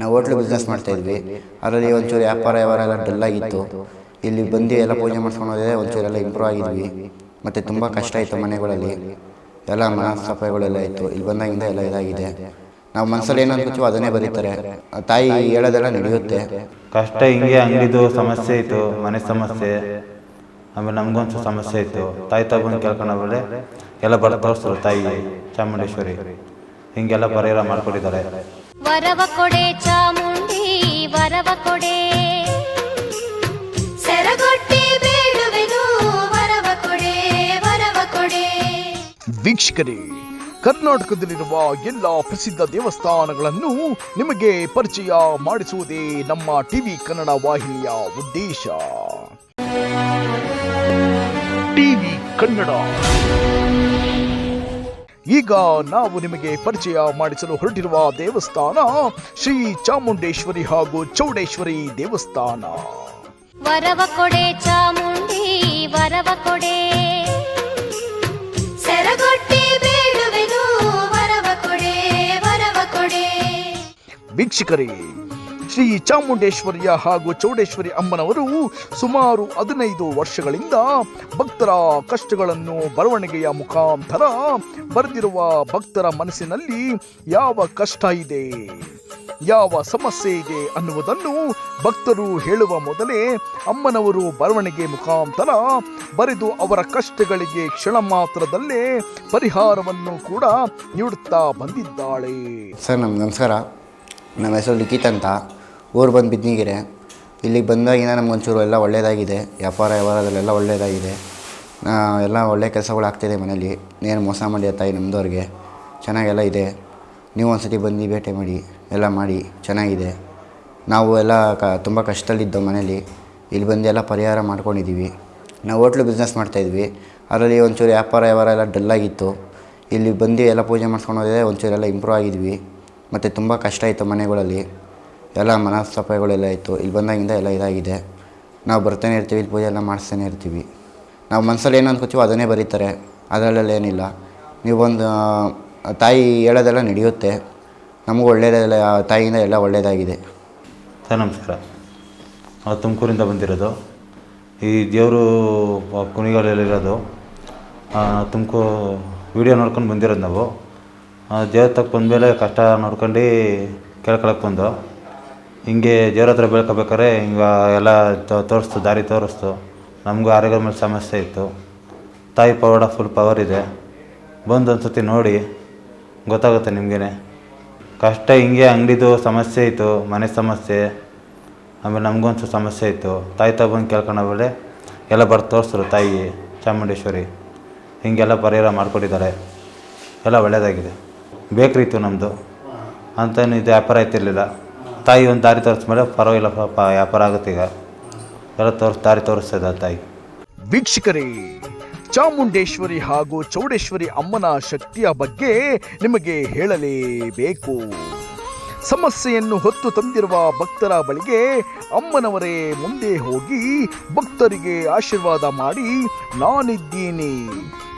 ನಾವು hotel business ಮಾಡ್ತಾಯಿದ್ವಿ ಅದರಲ್ಲಿ ಒಂಚೂರು ವ್ಯಾಪಾರ, ವ್ಯವಹಾರ ಎಲ್ಲ ಡಲ್ ಆಗಿತ್ತು. ಇಲ್ಲಿ ಬಂದು ಎಲ್ಲ ಪೂಜೆ ಮಾಡ್ಸ್ಕೊಂಡು ಹೋದರೆ ಒಂಚೂರು ಎಲ್ಲ ಇಂಪ್ರೂವ್ ಆಗಿದ್ವಿ. ಮತ್ತು ತುಂಬ ಕಷ್ಟ ಆಯಿತು ಮನೆಗಳಲ್ಲಿ. ಎಲ್ಲ ಮನಸ್ತಾಪಗಳೆಲ್ಲ ಇತ್ತು ಇಲ್ಲಿ ಬಂದಾಗಿಂದ ಎಲ್ಲ ಇದಾಗಿದೆ. ನಾವು ಮನಸ್ಸಲ್ಲಿ ಏನು ಅನ್ಕೋತೀವೋ ಅದನ್ನೇ ಬರೀತಾರೆ. ತಾಯಿ ಹೇಳೋದೆಲ್ಲ ನಡೆಯುತ್ತೆ. ಕಷ್ಟ ಹಿಂಗೆ ಅಂಗಡಿದು ಸಮಸ್ಯೆ ಇತ್ತು. ಮನೆ ಸಮಸ್ಯೆ. ಆಮೇಲೆ ನಮಗೊಂದು ಸಮಸ್ಯೆ ಇತ್ತು. ತಾಯಿ ತಗೊಂಡು ಬಂದು ಎಲ್ಲ ಬರ ತೋರಿಸ್ತಾರೆ ತಾಯಿ ಚಾಮುಂಡೇಶ್ವರಿ. ಹಿಂಗೆಲ್ಲ ಪರಿಹಾರ ಮಾಡ್ಕೊಟ್ಟಿದ್ದಾರೆ. ವರವ ಕೊಡೆ ಚಾಮುಂಡಿ, ವರವ ಕೊಡೆ. ಸೆರಗೊಟ್ಟಿ ಬೇಡುವೆನು, ವರವ ಕೊಡೆ ವರವ ಕೊಡೆ. ವೀಕ್ಷಕರೇ, ಕರ್ನಾಟಕದಲ್ಲಿರುವ ಎಲ್ಲ ಪ್ರಸಿದ್ಧ ದೇವಸ್ಥಾನಗಳನ್ನು ನಿಮಗೆ ಪರಿಚಯ ಮಾಡಿಸುವುದೇ ನಮ್ಮ ಟಿವಿ ಕನ್ನಡ ವಾಹಿನಿಯ ಉದ್ದೇಶ. ಟಿವಿ ಕನ್ನಡ. ಈಗ ನಾವು ನಿಮಗೆ ಪರಿಚಯ ಮಾಡಿಸಲು ಹೊರಟಿರುವ ದೇವಸ್ಥಾನ ಶ್ರೀ ಚಾಮುಂಡೇಶ್ವರಿ ಹಾಗೂ ಚೌಡೇಶ್ವರಿ ದೇವಸ್ಥಾನ. ವರವ ಕೊಡೆ ಚಾಮುಂಡಿ ವರವ ಕೊಡೆ. ವೀಕ್ಷಕರೇ ಶ್ರೀ ಚಾಮುಂಡೇಶ್ವರಿಯ ಹಾಗೂ ಚೌಡೇಶ್ವರಿ ಅಮ್ಮನವರು ಸುಮಾರು ಹದಿನೈದು ವರ್ಷಗಳಿಂದ ಭಕ್ತರ ಕಷ್ಟಗಳನ್ನು ಬರವಣಿಗೆಯ ಮುಖಾಂತರ ಬರೆದಿರುವ ಭಕ್ತರ ಮನಸ್ಸಿನಲ್ಲಿ ಯಾವ ಕಷ್ಟ ಇದೆ, ಯಾವ ಸಮಸ್ಯೆ ಇದೆ ಅನ್ನುವುದನ್ನು ಭಕ್ತರು ಹೇಳುವ ಮೊದಲೇ ಅಮ್ಮನವರು ಬರವಣಿಗೆ ಮುಖಾಂತರ ಬರೆದು ಅವರ ಕಷ್ಟಗಳಿಗೆ ಕ್ಷಣ ಮಾತ್ರದಲ್ಲೇ ಪರಿಹಾರವನ್ನು ಕೂಡ ನೀಡುತ್ತಾ ಬಂದಿದ್ದಾಳೆ. ಸರ್, ನಮ್ಗೆ ನಮಸ್ಕಾರ. ನಮ್ಮ ಹೆಸರು ಲಿಖಿತ್ ಅಂತ. ಊರು ಬಂದು ಬಿದ್ನಿಗೆರೆ. ಇಲ್ಲಿಗೆ ಬಂದಾಗಿನ ನಮ್ಗೊಂಚೂರು ಎಲ್ಲ ಒಳ್ಳೆಯದಾಗಿದೆ ವ್ಯಾಪಾರ, ವ್ಯವಹಾರದಲ್ಲೆಲ್ಲ ಒಳ್ಳೆಯದಾಗಿದೆ ಎಲ್ಲ ಒಳ್ಳೆಯ ಕೆಲಸಗಳು ಆಗ್ತಿದೆ ಮನೇಲಿ ಏನು ಮೋಸ ಮಾಡಿ ತಾಯಿ ನಮ್ಮದವ್ರಿಗೆ ಚೆನ್ನಾಗೆಲ್ಲ ಇದೆ. ನೀವು ಒಂದ್ಸತಿ ಬಂದು ಭೇಟಿ ಮಾಡಿ, ಎಲ್ಲ ಮಾಡಿ, ಚೆನ್ನಾಗಿದೆ. ನಾವು ಎಲ್ಲ ಕ, ತುಂಬ ಕಷ್ಟದಲ್ಲಿದ್ದೋ ಮನೇಲಿ ಇಲ್ಲಿ ಬಂದು ಎಲ್ಲ ಪರಿಹಾರ ಮಾಡ್ಕೊಂಡಿದ್ದೀವಿ. ನಾವು ಹೋಟ್ಲು ಬಿಸ್ನೆಸ್ ಮಾಡ್ತಾಯಿದ್ವಿ. ಅದರಲ್ಲಿ ಒಂಚೂರು ವ್ಯಾಪಾರ, ವ್ಯವಹಾರ ಎಲ್ಲ ಆಗಿತ್ತು. ಇಲ್ಲಿ ಬಂದು ಎಲ್ಲ ಪೂಜೆ ಮಾಡ್ಕೊಂಡು ಹೋದರೆ ಒಂಚೂರೆಲ್ಲ ಇಂಪ್ರೂವ್ ಆಗಿದ್ವಿ. ಮತ್ತು ತುಂಬ ಕಷ್ಟ ಆಯಿತು ಮನೆಗಳಲ್ಲಿ. ಎಲ್ಲ ಮನಸ್ತಾಪಗಳೆಲ್ಲ ಇತ್ತು. ಇಲ್ಲಿ ಬಂದಾಗಿಂದ ಎಲ್ಲ ಇದಾಗಿದೆ. ನಾವು ಬರ್ತಾನೆ ಇರ್ತೀವಿ, ಇಲ್ಲಿ ಪೂಜೆ ಎಲ್ಲ ಮಾಡಿಸ್ತಾನೆ ಇರ್ತೀವಿ. ನಾವು ಮನಸ್ಸಲ್ಲಿ ಏನು ಅಂದ್ಕೋತೀವೋ ಅದನ್ನೇ ಬರೀತಾರೆ. ಅದರಲ್ಲೆಲ್ಲ ಏನಿಲ್ಲ. ನೀವು ಒಂದು ತಾಯಿ ಹೇಳೋದೆಲ್ಲ ನಡೆಯುತ್ತೆ. ನಮಗೂ ಒಳ್ಳೆಯದೆಲ್ಲ ತಾಯಿಯಿಂದ ಎಲ್ಲ ಒಳ್ಳೆಯದಾಗಿದೆ ಸರ್, ನಮಸ್ಕಾರ. ನಾವು ತುಮಕೂರಿಂದ ಬಂದಿರೋದು. ಈ ದೇವರು ಕುಣಿಗಾಲಲ್ಲಿರೋದು ತುಮಕೂರು ವಿಡಿಯೋ ನೋಡ್ಕೊಂಡು ಬಂದಿರೋದು ನಾವು. ದೇವ್ರ ತಕ್ಕ ಬಂದಮೇಲೆ ಕಷ್ಟ ನೋಡ್ಕೊಂಡು ಕೇಳ್ಕೊಳಕ್ಕೆ ಬಂದು. ಹಿಂಗೆ ದೇವ್ರ ಹತ್ರ ಬೆಳ್ಕೊಬೇಕಾರೆ ಹಿಂಗೆ ಎಲ್ಲ ತೋರಿಸ್ತು, ದಾರಿ ತೋರಿಸ್ತು. ನಮಗೂ ಆರೋಗ್ಯದ ಮೇಲೆ ಸಮಸ್ಯೆ ಇತ್ತು. ತಾಯಿ ಪವಾಡ ಫುಲ್ ಪವರ್ ಇದೆ. ಬಂದು ಒಂದು ಸತಿ ನೋಡಿ, ಗೊತ್ತಾಗುತ್ತೆ ನಿಮಗೇ ಕಷ್ಟ ಹಿಂಗೆ ಅಂಗಡಿದು ಸಮಸ್ಯೆ ಇತ್ತು, ಮನೆ ಸಮಸ್ಯೆ. ಆಮೇಲೆ ನಮಗೊಂದು ಸಮಸ್ಯೆ ಇತ್ತು. ತಾಯಿ ತಾಯಿ ಬಂದು ಕೇಳ್ಕೊಂಡು ಆಮೇಲೆ ಎಲ್ಲ ಬರ್ತು ತೋರಿಸ್ರು ತಾಯಿ ಚಾಮುಂಡೇಶ್ವರಿ. ಹಿಂಗೆಲ್ಲ ಪರಿಹಾರ ಮಾಡಿಕೊಟ್ಟಿದ್ದಾರೆ. ಎಲ್ಲ ಒಳ್ಳೆಯದಾಗಿದೆ ಬೇಕ್ರಿ ಇತ್ತು ನಮ್ಮದು ಅಂತೇನು ಇದು ವ್ಯಾಪಾರ ಆಯ್ತಿರ್ಲಿಲ್ಲ ತಾಯಿ ಒಂದು ದಾರಿ ತೋರಿಸ್ಮೇಲೆ ಪರವಾಗಿಲ್ಲ, ಪಾಪ ವ್ಯಾಪಾರ ಆಗುತ್ತೆ ಈಗ. ಎಲ್ಲ ತೋರಿಸ್, ದಾರಿ ತೋರಿಸ್ತದೆ ಆ ತಾಯಿ. ವೀಕ್ಷಕರೇ, ಚಾಮುಂಡೇಶ್ವರಿ ಹಾಗೂ ಚೌಡೇಶ್ವರಿ ಅಮ್ಮನ ಶಕ್ತಿಯ ಬಗ್ಗೆ ನಿಮಗೆ ಹೇಳಲೇಬೇಕು. ಸಮಸ್ಯೆಯನ್ನು ಹೊತ್ತು ತಂದಿರುವ ಭಕ್ತರ ಬಳಿಗೆ ಅಮ್ಮನವರೇ ಮುಂದೆ ಹೋಗಿ ಭಕ್ತರಿಗೆ ಆಶೀರ್ವಾದ ಮಾಡಿ, ನಾನಿದ್ದೀನಿ,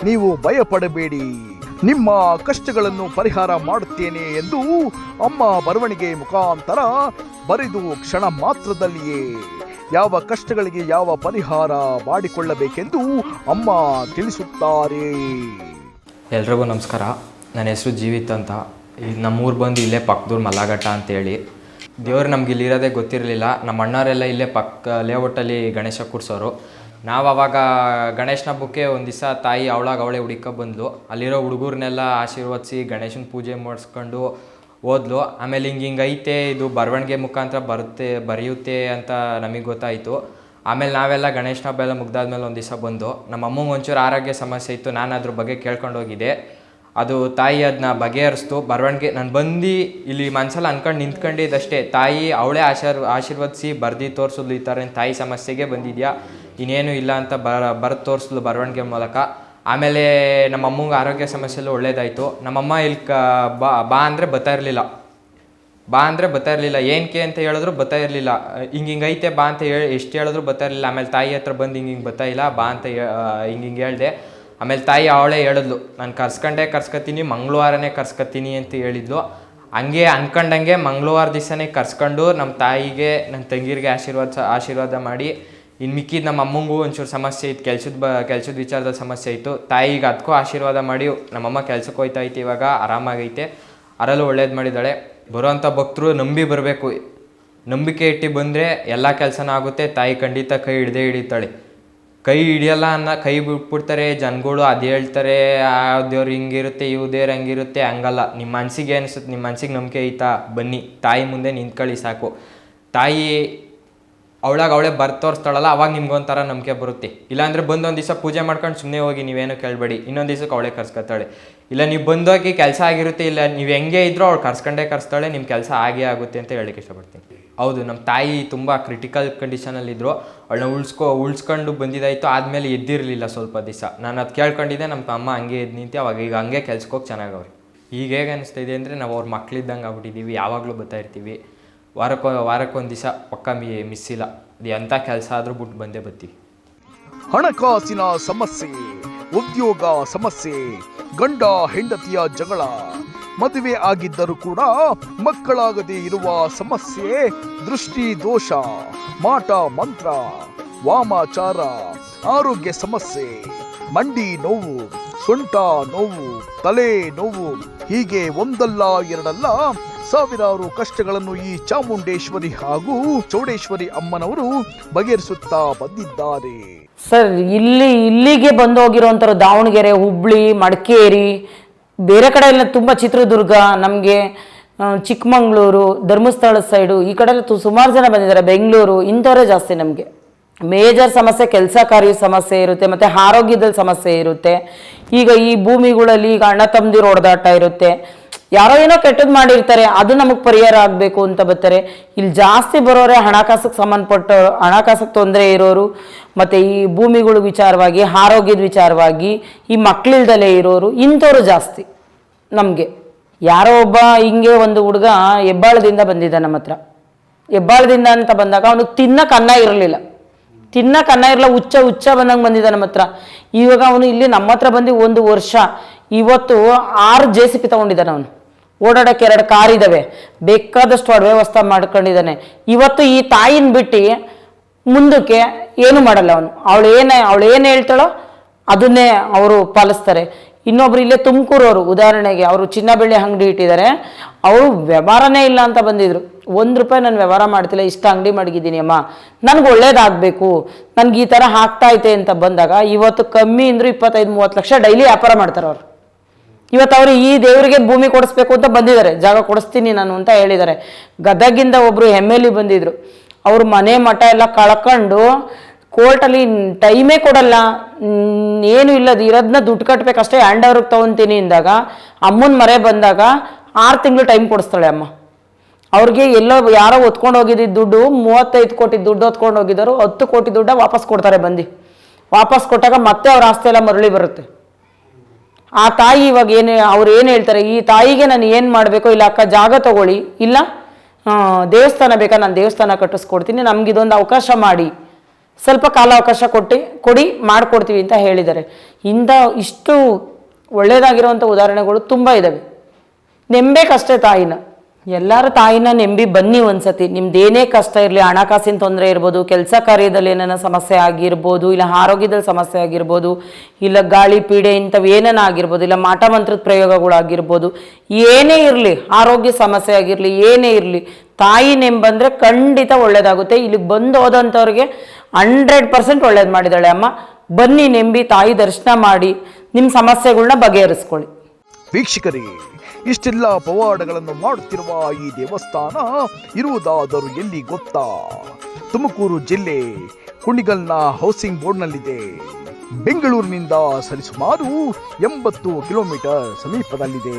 ನೀವು ಭಯಪಡಬೇಡಿ. ನಿಮ್ಮ ಕಷ್ಟಗಳನ್ನು ಪರಿಹಾರ ಮಾಡುತ್ತೇನೆ ಎಂದು ಅಮ್ಮ ಬರವಣಿಗೆ ಮುಖಾಂತರ ಬರೆದು ಕ್ಷಣ ಮಾತ್ರದಲ್ಲಿಯೇ ಯಾವ ಕಷ್ಟಗಳಿಗೆ ಯಾವ ಪರಿಹಾರ ಮಾಡಿಕೊಳ್ಳಬೇಕೆಂದು ಅಮ್ಮ ತಿಳಿಸುತ್ತಾರೆ. ಎಲ್ರಿಗೂ ನಮಸ್ಕಾರ. ನನ್ನ ಹೆಸರು ಜೀವಿತ್ ಅಂತ. ನಮ್ಮ ನಮ್ಮೂರು ಬಂದು ಇಲ್ಲೇ ಪಕ್ಕದೂರು ಮಲ್ಲಘಟ್ಟ ಅಂತೇಳಿ. ದೇವ್ರು ನಮ್ಗೆ ಇಲ್ಲಿರೋದೇ ಗೊತ್ತಿರಲಿಲ್ಲ. ನಮ್ಮ ಅಣ್ಣವರೆಲ್ಲ ಇಲ್ಲೇ ಪಕ್ಕ ಲೇಔಟಲ್ಲಿ ಗಣೇಶ ಕೂರ್ಸೋರು. ನಾವು ಅವಾಗ ಗಣೇಶನ ಹಬ್ಬಕ್ಕೆ ಒಂದು ದಿವಸ ತಾಯಿ ಅವಳಾಗ ಅವಳೆ ಹುಡುಕ ಬಂದ್ಲು. ಅಲ್ಲಿರೋ ಹುಡುಗರನ್ನೆಲ್ಲ ಆಶೀರ್ವದಿಸಿ ಗಣೇಶನ ಪೂಜೆ ಮಾಡಿಸ್ಕೊಂಡು ಓದ್ಲು ಆಮೇಲೆ ಹಿಂಗೆ ಹಿಂಗೆ ಐತೆ, ಇದು ಬರವಣಿಗೆ ಮುಖಾಂತರ ಬರುತ್ತೆ, ಬರೆಯುತ್ತೆ ಅಂತ ನಮಗೆ ಗೊತ್ತಾಯಿತು. ಆಮೇಲೆ ನಾವೆಲ್ಲ ಗಣೇಶನ ಹಬ್ಬ ಎಲ್ಲ ಮುಗ್ದಾದ್ಮೇಲೆ ಒಂದು ದಿವಸ ಬಂದು, ನಮ್ಮ ಅಮ್ಮಂಗೆ ಒಂಚೂರು ಆರೋಗ್ಯ ಸಮಸ್ಯೆ ಇತ್ತು, ನಾನು ಅದ್ರ ಬಗ್ಗೆ ಕೇಳ್ಕೊಂಡು ಹೋಗಿದ್ದೆ. ಅದು ತಾಯಿ ಅದನ್ನ ಬಗೆಹರಿಸ್ತು. ಬರವಣಿಗೆ, ನಾನು ಬಂದು ಇಲ್ಲಿ ಮನ್ಸಲ್ಲಿ ಅನ್ಕೊಂಡು ನಿಂತ್ಕೊಂಡಿದ್ದಷ್ಟೇ ತಾಯಿ ಅವಳೇ ಆಶೀರ್, ಆಶೀರ್ವದಿಸಿ ಬರ್ದು ತೋರಿಸಿದ್ಲು ಈ ಥರ ತಾಯಿ ಸಮಸ್ಯೆಗೆ ಬಂದಿದ್ಯಾ? ಇನ್ನೇನು ಇಲ್ಲ ಅಂತ ಬರ, ಬರೆದು ತೋರಿಸಿದ್ಲು ಬರವಣಿಗೆ ಮೂಲಕ. ಆಮೇಲೆ ನಮ್ಮ ಅಮ್ಮಂಗೆ ಆರೋಗ್ಯ ಸಮಸ್ಯೆಲ್ಲೂ ಒಳ್ಳೇದಾಯಿತು. ನಮ್ಮಮ್ಮ ಇಲ್ಲಿ ಕ, ಬಾ ಬಾ ಅಂದರೆ ಬತ್ತಾ ಇರಲಿಲ್ಲ. ಬಾ ಅಂದರೆ ಬರ್ತಾ ಇರಲಿಲ್ಲ. ಏನಕ್ಕೆ ಅಂತ ಹೇಳಿದ್ರು ಬತ್ತಾ ಇರಲಿಲ್ಲ. ಹಿಂಗೆ ಐತೆ ಬಾ ಅಂತ ಹೇಳಿ ಎಷ್ಟು ಹೇಳಿದ್ರು ಬರ್ತಾ ಇರಲಿಲ್ಲ. ಆಮೇಲೆ ತಾಯಿ ಹತ್ರ ಬಂದು ಹಿಂಗೆ ಹಿಂಗೆ ಬರ್ತಾ ಇಲ್ಲ, ಬಾ ಅಂತ ಹಿಂಗೆ ಹಿಂಗೆ ಹೇಳ್ದೆ. ಆಮೇಲೆ ತಾಯಿ ಅವಳೇ ಹೇಳಿದ್ಲು, ನಾನು ಕರ್ಸ್ಕೊಂಡೇ, ಕರ್ಸ್ಕೊತೀನಿ, ಮಂಗಳವಾರನೇ ಕರ್ಸ್ಕೊತೀನಿ ಅಂತ ಹೇಳಿದ್ಲು. ಹಂಗೆ ಅನ್ಕೊಂಡಂಗೆ ಮಂಗಳವಾರ ದಿವಸನೇ ಕರ್ಸ್ಕೊಂಡು ನಮ್ಮ ತಾಯಿಗೆ ನನ್ನ ತಂಗಿರಿಗೆ ಆಶೀರ್ವಾದ ಆಶೀರ್ವಾದ ಮಾಡಿ ಇನ್ನು ಮಿಕ್ಕಿದ ನಮ್ಮ ಅಮ್ಮಂಗೂ ಒಂಚೂರು ಸಮಸ್ಯೆ ಇತ್ತು. ಕೆಲಸದ ಬ, ಕೆಲಸದ ವಿಚಾರದ ಸಮಸ್ಯೆ ಇತ್ತು. ತಾಯಿಗೆ ಅದಕ್ಕೂ ಆಶೀರ್ವಾದ ಮಾಡಿ ನಮ್ಮಮ್ಮ ಕೆಲ್ಸಕ್ಕೆ ಹೋಯ್ತಾ ಐತೆ ಇವಾಗ ಆರಾಮಾಗೈತೆ ಅರಲ್ಲೂ ಒಳ್ಳೇದು ಮಾಡಿದ್ದಾಳೆ ಬರುವಂಥ ಭಕ್ತರು ನಂಬಿ ಬರಬೇಕು. ನಂಬಿಕೆ ಇಟ್ಟು ಬಂದರೆ ಎಲ್ಲ ಕೆಲಸನೂ ಆಗುತ್ತೆ. ತಾಯಿ ಖಂಡಿತ ಕೈ ಹಿಡ್ದೇ ಹಿಡಿತಾಳೆ. ಕೈ ಹಿಡಿಯಲ್ಲ ಅನ್ನೋ, ಕೈ ಬಿಟ್ಬಿಡ್ತಾರೆ. ಜನಗಳು ಅದು ಹೇಳ್ತಾರೆ, ಆ ದೇವ್ರು ಹಿಂಗಿರುತ್ತೆ ಇವು ದೇವ್ರು ಹಂಗಿರುತ್ತೆ. ಹಂಗಲ್ಲ. ನಿಮ್ಮ ಮನ್ಸಿಗೆ ಅನಿಸುತ್ತೆ ನಿಮ್ಮ ಮನ್ಸಿಗೆ ನಂಬಿಕೆ ಐತಾ? ಬನ್ನಿ. ತಾಯಿ ಮುಂದೆ ನಿಂತ್ಕೊಳ್ಳಿ ಸಾಕು. ತಾಯಿ ಅವಳಾಗ ಅವಳೇ ಬರ್ ತೋರಿಸ್ತಾಳಲ್ಲ, ಅವಾಗ ನಿಮ್ಗೊಂಥರ ನಂಬಿಕೆ ಬರುತ್ತೆ. ಇಲ್ಲಾಂದರೆ ಬಂದು ಒಂದು ದಿವಸ ಪೂಜೆ ಮಾಡ್ಕೊಂಡು ಸುಮ್ಮನೆ ಹೋಗಿ ನೀವೇನು ಕೇಳಬೇಡಿ, ಇನ್ನೊಂದು ದಿವಸಕ್ಕೆ ಅವಳೇ ಕರ್ಸ್ಕೊತಾಳೆ. ಇಲ್ಲ, ನೀವು ಬಂದೋಗಿ ಕೆಲಸ ಆಗಿರುತ್ತೆ, ಇಲ್ಲ ನೀವು ಹೆಂಗೆ ಇದ್ರೂ ಅವ್ಳು ಕರ್ಸ್ಕೊಂಡೇ ಕರ್ಸ್ತಾಳೆ ನಿಮ್ಮ ಕೆಲಸ ಆಗೇ ಆಗುತ್ತೆ ಅಂತ ಹೇಳಕ್ಕೆ ಇಷ್ಟಪಡ್ತೀನಿ. ಹೌದು ನಮ್ಮ ತಾಯಿ ತುಂಬ ಕ್ರಿಟಿಕಲ್ ಕಂಡೀಷನಲ್ಲಿದ್ದರು ಅವಳನ್ನ ಉಳ್ಸ್ಕೊ, ಉಳ್ಸ್ಕೊಂಡು ಬಂದಿದ್ದಾಯಿತು, ಆದಮೇಲೆ ಎದ್ದಿರಲಿಲ್ಲ ಸ್ವಲ್ಪ ದಿವಸ. ನಾನು ಅದು ಕೇಳ್ಕೊಂಡಿದ್ದೆ ನಮ್ಮ ಅಮ್ಮ ಹಂಗೆ ಎದ್ದು ನಿಂತು, ಅವಾಗ ಈಗ ಹಂಗೆ ಕೆಲ್ಸಕ್ಕೆ ಹೋಗಿ ಚೆನ್ನಾಗವ್ರಿ ಈಗ ಹೇಗೆ ಅನಿಸ್ತಾ ಇದೆ ಅಂದರೆ, ನಾವು ಅವ್ರ ಮಕ್ಳಿದ್ದಂಗೆ ಆಗ್ಬಿಟ್ಟಿದ್ದೀವಿ ಯಾವಾಗಲೂ ಬರ್ತಾ ಇರ್ತೀವಿ. ವಾರಕ್ಕೊ ವಾರಕ್ಕೊಂದು ದಿವಸ ಪಕ್ಕ ಮಿಸ್ ಇಲ್ಲ. ಕೆಲಸ ಆದರೂ ಬಿಟ್ಟು ಬಂದೇ ಬತ್ತಿ ಹಣಕಾಸಿನ ಸಮಸ್ಯೆ, ಉದ್ಯೋಗ ಸಮಸ್ಯೆ, ಗಂಡ, ಹೆಂಡತಿಯ ಜಗಳ, ಮದುವೆ ಆಗಿದ್ದರೂ ಕೂಡ ಮಕ್ಕಳಾಗದೇ ಇರುವ ಸಮಸ್ಯೆ, ದೃಷ್ಟಿ ದೋಷ, ಮಾಟ ಮಂತ್ರ, ವಾಮಾಚಾರ, ಆರೋಗ್ಯ ಸಮಸ್ಯೆ, ಮಂಡಿ ನೋವು. ಸೊಂಟ ನೋವು, ತಲೆ ನೋವು, ಹೀಗೆ ಒಂದಲ್ಲ ಎರಡಲ್ಲ ಸಾವಿರಾರು ಕಷ್ಟಗಳನ್ನು ಈ ಚಾಮುಂಡೇಶ್ವರಿ ಹಾಗೂ ಚೌಡೇಶ್ವರಿ ಅಮ್ಮನವರು ಬಗೆಹರಿಸುತ್ತಾ ಬಂದಿದ್ದಾರೆ. ಸರ್, ಇಲ್ಲಿ, ಇಲ್ಲಿಗೆ ಬಂದು ಹೋಗಿರೋಂಥವ್ರು ದಾವಣಗೆರೆ, ಹುಬ್ಳಿ, ಮಡಿಕೇರಿ, ಬೇರೆ ಕಡೆ ಎಲ್ಲ ತುಂಬ ಚಿತ್ರದುರ್ಗ, ನಮಗೆ ಚಿಕ್ಕಮಂಗ್ಳೂರು, ಧರ್ಮಸ್ಥಳ ಸೈಡು ಈ ಕಡೆ ಸುಮಾರು ಜನ ಬಂದಿದ್ದಾರೆ, ಬೆಂಗಳೂರು, ಇಂಥವರೇ ಜಾಸ್ತಿ ನಮಗೆ. ಮೇಜರ್ ಸಮಸ್ಯೆ, ಕೆಲಸ ಕಾರ್ಯ ಸಮಸ್ಯೆ ಇರುತ್ತೆ, ಮತ್ತು ಆರೋಗ್ಯದಲ್ಲಿ ಸಮಸ್ಯೆ ಇರುತ್ತೆ. ಈಗ ಈ ಭೂಮಿಗಳಲ್ಲಿ ಈಗ ಅಣ್ಣ ತಮ್ಮದಿರು ಹೊಡೆದಾಟ ಇರುತ್ತೆ. ಯಾರೋ ಏನೋ ಕೆಟ್ಟದ್ದು ಮಾಡಿರ್ತಾರೆ, ಅದು ನಮಗೆ ಪರಿಹಾರ ಆಗಬೇಕು ಅಂತ ಬರ್ತಾರೆ. ಇಲ್ಲಿ ಜಾಸ್ತಿ ಬರೋರೆ ಹಣಕಾಸಿಗೆ ಸಂಬಂಧಪಟ್ಟ ಹಣಕಾಸಿಗೆ ತೊಂದರೆ ಇರೋರು, ಮತ್ತು ಈ ಭೂಮಿಗಳ ವಿಚಾರವಾಗಿ, ಆರೋಗ್ಯದ ವಿಚಾರವಾಗಿ, ಈ ಮಕ್ಕಳಿಲ್ದಲೇ ಇರೋರು, ಇಂಥವ್ರು ಜಾಸ್ತಿ ನಮಗೆ. ಯಾರೋ ಒಬ್ಬ ಹಿಂಗೆ ಒಂದು ಹುಡುಗ ಹೆಬ್ಬಾಳದಿಂದ ಬಂದಿದ್ದ ನಮ್ಮ ಹತ್ರ ಹೆಬ್ಬಾಳದಿಂದ ಅಂತ ಬಂದಾಗ ಅವನಿಗೆ ತಿನ್ನಕ್ಕೆ ಅನ್ನ ಇರಲಿಲ್ಲ. ತಿನ್ನಕ್ಕೆ ಅನ್ನ ಇರಲ್ಲ ಹುಚ್ಚ ಹುಚ್ಚ ಬಂದಂಗೆ ಬಂದಿದ್ದ ನಮ್ಮ ಹತ್ರ. ಇವಾಗ ಅವನು ಇಲ್ಲಿ ನಮ್ಮ ಹತ್ರ ಬಂದು ಒಂದು ವರ್ಷ, ಇವತ್ತು ಆರು ಜೆ ಸಿ ಪಿ ತೊಗೊಂಡಿದ್ದಾನೆ ಅವನು. ಓಡಾಡೋಕ್ಕೆ ಎರಡು ಕಾರ್ ಇದ್ದಾವೆ ಬೇಕಾದಷ್ಟು ವ್ಯವಸ್ಥೆ ಮಾಡ್ಕೊಂಡಿದ್ದಾನೆ. ಇವತ್ತು ಈ ತಾಯಿನ ಬಿಟ್ಟು ಮುಂದಕ್ಕೆ ಏನು ಮಾಡಲ್ಲ ಅವನು. ಅವಳು ಏನೇ, ಅವಳು ಏನು ಹೇಳ್ತಾಳೋ ಅದನ್ನೇ ಅವರು ಪಾಲಿಸ್ತಾರೆ. ಇನ್ನೊಬ್ರು ಇಲ್ಲೇ ತುಮಕೂರವರು, ಉದಾಹರಣೆಗೆ ಅವರು ಚಿನ್ನ ಬೆಳ್ಳಿ ಅಂಗಡಿ ಇಟ್ಟಿದ್ದಾರೆ. ಅವರು ವ್ಯವಹಾರನೇ ಇಲ್ಲ ಅಂತ ಬಂದಿದ್ರು. ಒಂದು ರೂಪಾಯಿ ನಾನು ವ್ಯವಹಾರ ಮಾಡ್ತಿಲ್ಲ, ಇಷ್ಟು ಅಂಗಡಿ ಮಡಗಿದ್ದೀನಿ ಅಮ್ಮ. ನನಗೆ ಒಳ್ಳೇದಾಗಬೇಕು. ನನಗೆ ಈ ಥರ ಐತೆ ಅಂತ ಬಂದಾಗ ಇವತ್ತು ಕಮ್ಮಿ ಅಂದರೂ ಇಪ್ಪತ್ತೈದು, ಮೂವತ್ತು ಲಕ್ಷ ಡೈಲಿ ವ್ಯಾಪಾರ ಮಾಡ್ತಾರೆ ಅವರು. ಇವತ್ತು ಅವರು ಈ ದೇವರಿಗೆ ಭೂಮಿ ಕೊಡಿಸ್ಬೇಕು ಅಂತ ಬಂದಿದ್ದಾರೆ. ಜಾಗ ಕೊಡಿಸ್ತೀನಿ ನಾನು ಅಂತ ಹೇಳಿದ್ದಾರೆ. ಗದಗಿಂದ ಒಬ್ಬರು ಎಂ ಎಲ್ ಎ ಬಂದಿದ್ರು. ಅವ್ರ ಮನೆ ಮಠ ಎಲ್ಲ ಕಳ್ಕೊಂಡು ಕೋರ್ಟಲ್ಲಿ ಟೈಮೇ ಕೊಡಲ್ಲ. ಏನು ಇಲ್ಲ ಇರೋದನ್ನ ದುಡ್ಡು ಕಟ್ಟಬೇಕಷ್ಟೇ ಹ್ಯಾಂಡ್ ಓವರ್ಗೆ ತೊಗೊತೀನಿ ಅಂದಾಗ, ಅಮ್ಮನ ಮರೆ ಬಂದಾಗ ಆರು ತಿಂಗಳು ಟೈಮ್ ಕೊಡಿಸ್ತಾಳೆ ಅಮ್ಮ. ಅವ್ರಿಗೆ ಎಲ್ಲೋ ಯಾರೋ ಹೊತ್ಕೊಂಡು ಹೋಗಿದ್ದ ದುಡ್ಡು, ಮೂವತ್ತೈದು ಕೋಟಿ ದುಡ್ಡು ಹೊತ್ಕೊಂಡು ಹೋಗಿದ್ದರು, ಹತ್ತು ಕೋಟಿ ದುಡ್ಡ ವಾಪಸ್ ಕೊಡ್ತಾರೆ ಬಂದು. ವಾಪಸ್ ಕೊಟ್ಟಾಗ ಮತ್ತೆ ಅವ್ರ ಆಸ್ತಿ ಎಲ್ಲ ಮರಳಿ ಬರುತ್ತೆ. ಆ ತಾಯಿ ಇವಾಗ ಏನು, ಅವ್ರು ಏನು ಹೇಳ್ತಾರೆ, ಈ ತಾಯಿಗೆ ನಾನು ಏನು ಮಾಡಬೇಕು, ಇಲ್ಲ ಅಕ್ಕ ಜಾಗ ತಗೊಳ್ಳಿ, ಇಲ್ಲ ದೇವಸ್ಥಾನ ಬೇಕಾ, ನಾನು ದೇವಸ್ಥಾನ ಕಟ್ಟಿಸ್ಕೊಡ್ತೀನಿ, ನಮ್ಗೆ ಇದೊಂದು ಅವಕಾಶ ಮಾಡಿ. ಸ್ವಲ್ಪ ಕಾಲಾವಕಾಶ ಕೊಟ್ಟು, ಕೊಡಿ, ಮಾಡಿಕೊಡ್ತೀವಿ ಅಂತ ಹೇಳಿದ್ದಾರೆ. ಇಂಥ ಇಷ್ಟು ಒಳ್ಳೆಯದಾಗಿರುವಂಥ ಉದಾಹರಣೆಗಳು ತುಂಬ ಇದ್ದಾವೆ ನೆಂಬೇಕಷ್ಟೇ ತಾಯಿನ. ಎಲ್ಲರೂ ತಾಯಿನ ನೆಂಬಿ ಬನ್ನಿ ಒಂದ್ಸತಿ. ನಿಮ್ದು ಏನೇ ಕಷ್ಟ ಇರಲಿ, ಹಣಕಾಸಿನ ತೊಂದರೆ ಇರ್ಬೋದು, ಕೆಲಸ ಕಾರ್ಯದಲ್ಲಿ ಏನೇನ ಸಮಸ್ಯೆ ಆಗಿರ್ಬೋದು, ಇಲ್ಲ ಆರೋಗ್ಯದಲ್ಲಿ ಸಮಸ್ಯೆ ಆಗಿರ್ಬೋದು, ಇಲ್ಲ ಗಾಳಿ, ಪೀಡೆ ಇಂಥವು ಏನೇನ ಆಗಿರ್ಬೋದು, ಇಲ್ಲ ಮಾಟ ಮಂತ್ರದ ಪ್ರಯೋಗಗಳಾಗಿರ್ಬೋದು, ಏನೇ ಇರಲಿ, ಆರೋಗ್ಯ ಸಮಸ್ಯೆ ಆಗಿರಲಿ, ಏನೇ ಇರಲಿ ತಾಯಿ ನೆಂಬಂದರೆ ಖಂಡಿತ ಒಳ್ಳೇದಾಗುತ್ತೆ. ಇಲ್ಲಿಗೆ ಬಂದು ಹೋದಂಥವ್ರಿಗೆ ಹಂಡ್ರೆಡ್ ಪರ್ಸೆಂಟ್ ಒಳ್ಳೇದು ಮಾಡಿದಾಳೆ ಅಮ್ಮ. ಬನ್ನಿ ನೆಂಬಿ, ತಾಯಿ ದರ್ಶನ ಮಾಡಿ ನಿಮ್ಮ ಸಮಸ್ಯೆಗಳನ್ನ ಬಗೆಹರಿಸ್ಕೊಳ್ಳಿ. ವೀಕ್ಷಕರಿಗೆ ಇಷ್ಟೆಲ್ಲ ಪವಾಡಗಳನ್ನು ಮಾಡುತ್ತಿರುವ ಈ ದೇವಸ್ಥಾನ ಇರುವುದಾದರೂ ಎಲ್ಲಿ ಗೊತ್ತಾ? ತುಮಕೂರು ಜಿಲ್ಲೆ ಕುಣಿಗಲ್ನ ಹೌಸಿಂಗ್ ಬೋರ್ಡ್ನಲ್ಲಿದೆ ಬೆಂಗಳೂರಿನಿಂದ ಸರಿಸುಮಾರು ಎಂಬತ್ತು ಕಿಲೋಮೀಟರ್ ಸಮೀಪದಲ್ಲಿದೆ.